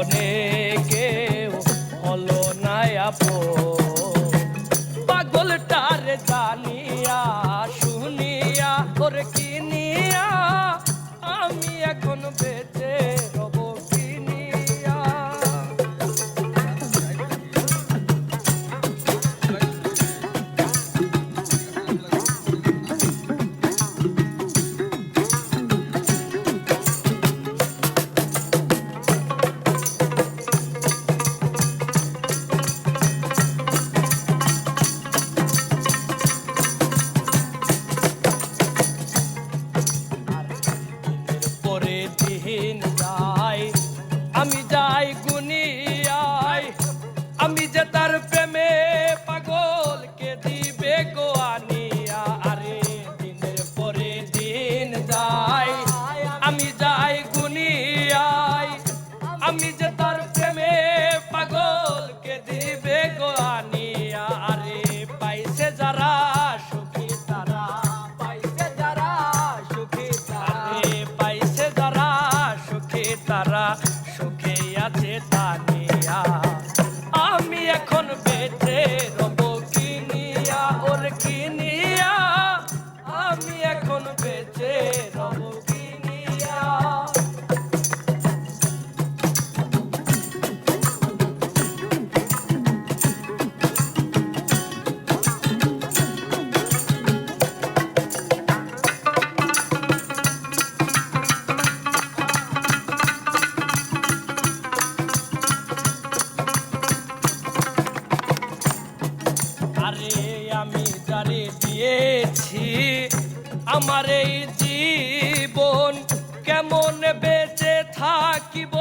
মনে আমি যা আমার এই জীবন কেমন বেঁচে থাকিব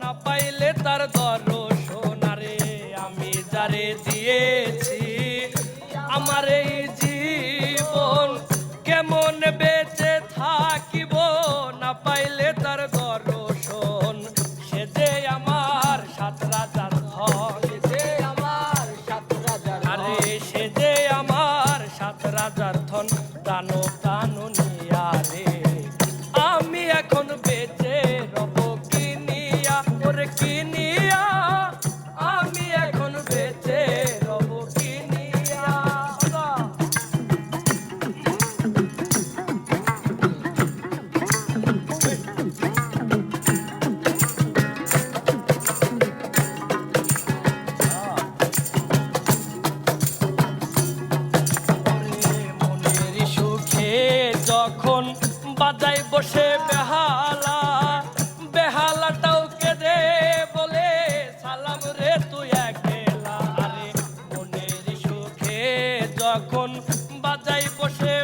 না পাইলে তার দর বাজায় বসে বেহালা, বেহালাটাও কেঁদে বলে, সালাম রে তুই একেলা। আরে মনের সুখে যখন বাজাই বসে